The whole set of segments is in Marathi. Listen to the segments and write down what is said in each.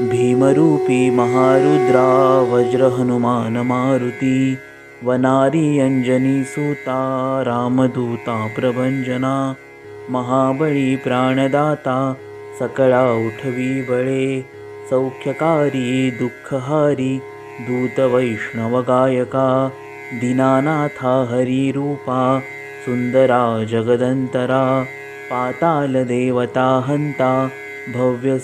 भीमरूपी महारुद्रा वज्रहनुमान मारुती वनारी अंजनी सुता रामदूता प्रभंजना महाबळी प्राणदाता सकळा उठवी बळे सौख्यकारी दुःखहारी दूत वैष्णव गायका दीनानाथा हरिरूपा सुंदरा जगदंतरा पाताल देवता हंता भव्य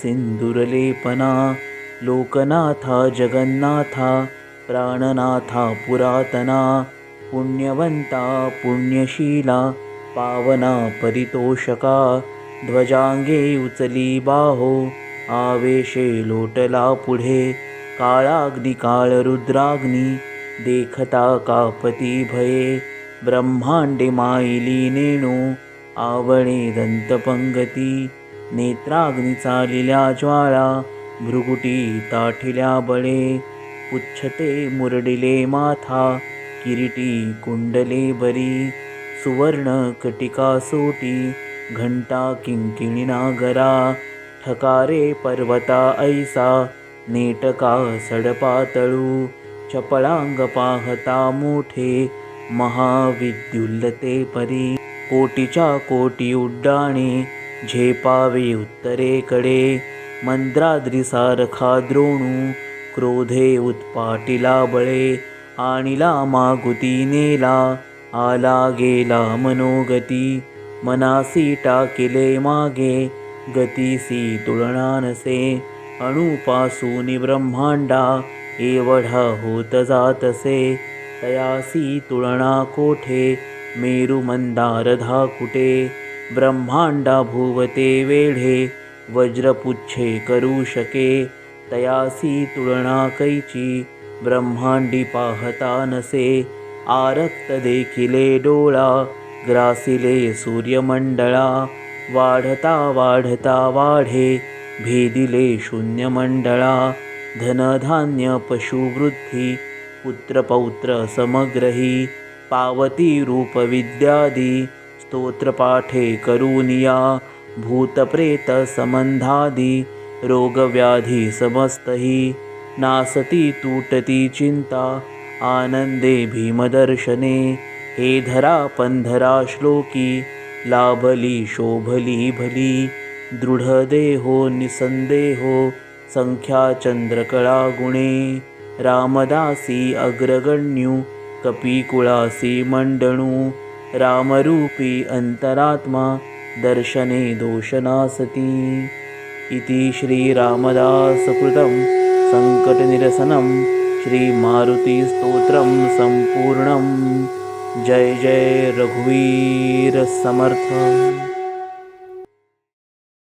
लोकनाथा जगन्नाथा प्राणनाथा पुरातना पुण्यवंता पुण्यशीला पावना परितोषका ध्वजांगे उचली बाहो आवेशे लोटला पुढे काळाग्नी रुद्राग्नी देखता कापती भये ब्रह्मांडे माईली नेणू आवणे दंतपंगती नेत्राग्नी चालिल्या ज्वाळा भृगुटी ताठिल्या बळे पुच्छते मुरडिले माथा किरीटी कुंडले बरी सुवर्ण कटिका सोटी घंटा किंकिणीना गरा ठकारे पर्वता ऐसा नेटका सडपातळू चपळांग पाहता मोठे महाविद्युल्लते परी कोटीच्या कोटी उड्डाणे झेपावे उत्तरेकडे मंद्राद्रिसारखा द्रोणू क्रोधे उत्पाटिला बळे आणिला मागुती नेला आला गेला मनोगती मनासी टाकिले मागे गतीसी तुळणा नसे अणुपासून ब्रह्मांडा एवढा होत जातसे तयासी तुळणा कोठे मेरु मंदार धाकुटे ब्रह्मांडा भुवते वेढे वज्रपुच्छे करू शके तयासी तुलना कैची ब्रह्मांडी पाहता नसे आरक्त देखिले डोळा ग्रासिले सूर्यमंडळा वाढता वाढता वाढे भेदिले शून्यमंडळा धनधान्य पशुवृद्धी पुत्रपौत्र समग्रही पावती रूपविद्यादी स्तोत्रपाठे करूनिया भूतप्रेत संबंधादी रोगव्याधी समस्तही नासती तुटती चिंता आनंदे भीमदर्शने हे धरा पंधरा श्लोकी लाभली शोभली भली दृढदेहो निसंदेहो संख्या चंद्रकळा गुणे रामदासी अग्रगण्यु कपिकुळासी मंडणू रामरूपी अंतरात्मा दर्शने दोषनासती। इति श्रीरामदासकृतं सङ्कटनिरसनं श्रीमारुतिस्तोत्रं सम्पूर्णं। जय जय रघुवीरसमर्थम्